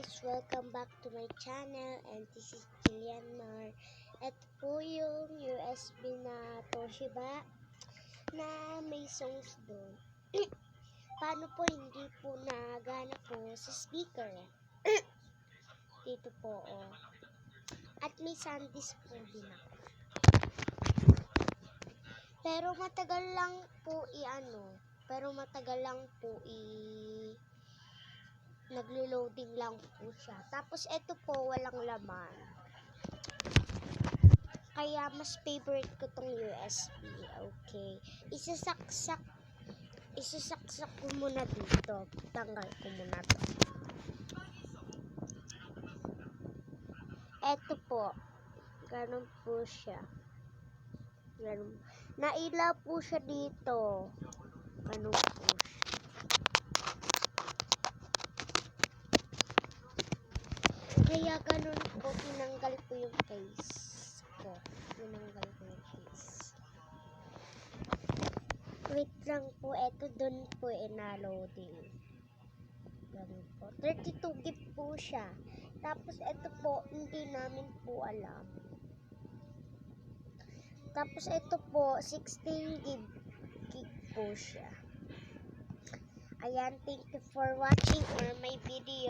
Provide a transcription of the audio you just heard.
guys! Welcome back to my channel and this is Jillian Mar. Ito po yung USB na Toshiba na may songs doon. Paano po hindi po nagana po sa speaker? Dito po oh. At may sandisk po din ako. Pero matagal lang po i-ano. Pero matagal lang po i naglo-loading lang po siya. Tapos ito po walang laman. Kaya mas favorite ko tong USB. Okay. Isasaksak isasaksak ko muna dito. Tanggal ko muna to. Ito po. Ganun po siya. Ganun. Naila po siya dito. Ganun po siya. Kaya ganun po, tinanggal ko yung case ko. Tinanggal ko yung case. Wait lang po, eto dun po ina-loading. Ganun po. 32 gig po siya. Tapos eto po, hindi namin po alam. Tapos ito po, 16 gig, gig po siya. Ayan, thank you for watching or my video.